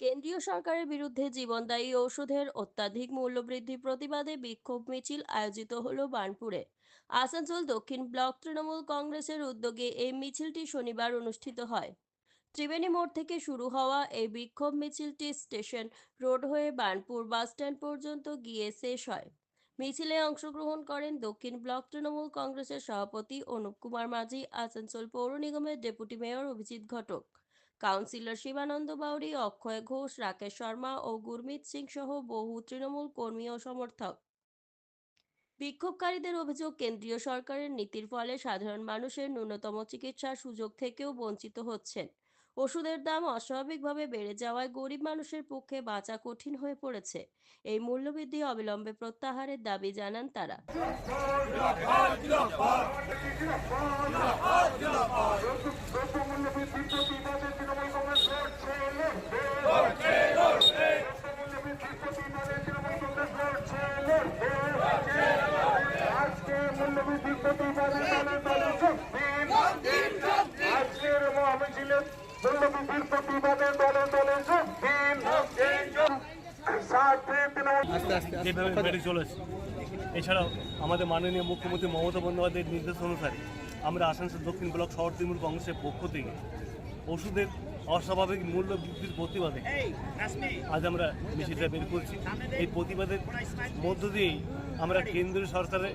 কেন্দ্রীয় সরকারের বিরুদ্ধে জীবনদায়ী ওষুধের অত্যাধিক মূল্যবৃদ্ধির প্রতিবাদে বিক্ষোভ মিছিল আয়োজিত হলো বার্নপুরে। আসানসোল দক্ষিণ ব্লক তৃণমূল কংগ্রেসের উদ্যোগে এই মিছিলটি শনিবার অনুষ্ঠিত হয়। ত্রিবেণী মোড় থেকে শুরু হওয়া এই বিক্ষোভ মিছিলটি স্টেশন রোড হয়ে বার্নপুর বাসস্ট্যান্ড পর্যন্ত গিয়ে শেষ হয়। মিছিলে অংশগ্রহণ করেন দক্ষিণ ব্লক তৃণমূল কংগ্রেসের সভাপতি অনুপ কুমার মাঝি, আসানসোল পৌর নিগমের deputy mayor Abhijit Ghatak. Councillor Shivananda Bauri Akshay Ghosh Rakesh Sharma ও গুরমিত সিং সহ বহু তৃণমূল কর্মী ও সমর্থক। বিক্ষোভকারীদের অভিযোগ, কেন্দ্রীয় সরকারের নীতির ফলে সাধারণ মানুষের ন্যূনতম চিকিৎসার সুযোগ থেকেও বঞ্চিত হচ্ছেন। ওষুধের দাম অস্বাভাবিকভাবে বেড়ে যাওয়ায় গরিব মানুষের পক্ষে বাঁচা কঠিন হয়ে পড়েছে। এই মূল্যবৃদ্ধি অবিলম্বে প্রত্যাহারের দাবি জানান তারা দ্রব্যমূল্য বৃদ্ধির প্রতিবাদে তৃণমূল কংগ্রেস লড়ছে লড়বে দ্রব্যমূল্য বৃদ্ধির প্রতিবাদে তৃণমূল কংগ্রেস লড়ছে লড়বে আজকে মূল্য বৃদ্ধির প্রতিবাদে দলে দলে যোগ দিন আজকের মহামিছিলে প্রতিবাদে দলে দলে যোগ দিন যেভাবে বেড়ে চলেছে। এছাড়াও আমাদের মাননীয় মুখ্যমন্ত্রী মমতা বন্দ্যোপাধ্যায়ের নির্দেশ অনুসারে আমরা আসানসোল দক্ষিণ ব্লক শহর তৃণমূল কংগ্রেসের পক্ষ থেকে ওষুধের অস্বাভাবিক মূল্য বৃদ্ধির প্রতিবাদে আজ আমরা মিছিলটা বের করছি। এই প্রতিবাদের মধ্য দিয়েই আমরা কেন্দ্রীয় সরকারে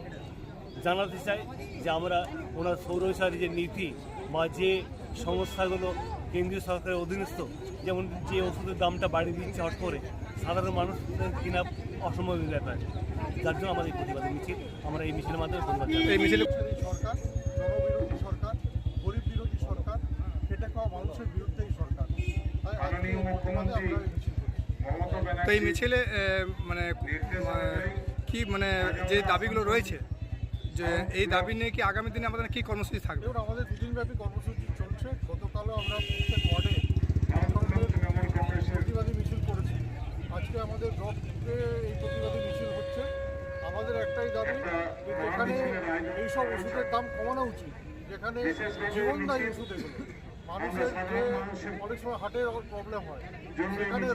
জানাতে চাই যে আমরা ওনার সৌরসারী যে নীতি বা যে সংস্থাগুলো কেন্দ্রীয় সরকারের অধীনস্থ যেমন যে ওষুধের দামটা বাড়িয়ে দিচ্ছে হট করে সাধারণ মানুষদের কিনা অসম্ভব হয়ে ব্যাপার যার জন্য আমাদের প্রতিবাদ মিছিল আমরা এই মিছিলের মাধ্যমে প্রতিবাদ এই মিছিলে সরকার জনবিরোধী সরকার গরিব বিরোধী সরকার খেটে খাওয়া মানুষের বিরুদ্ধে সরকার। তো এই মিছিলে মানে কি মানে যে দাবিগুলো রয়েছে যে এই দাবি নিয়ে কি আগামী দিনে আমাদের কি কর্মসূচি থাকবে? আমাদের দুদিনব্যাপী কর্মসূচি। গতকালও আমরা প্রত্যেক ওয়ার্ডে প্রতিবাদী মিছিল করেছি। আজকে আমাদের ব্লকে এই প্রতিবাদী মিছিল হচ্ছে। আমাদের একটাই দাবি যেখানে এইসব ওষুধের দাম কমানো উচিত, যেখানে জীবনদায়ী ওষুধ এগুলো। মানুষের অনেক সময় হার্টের প্রবলেম হয়, সেখানে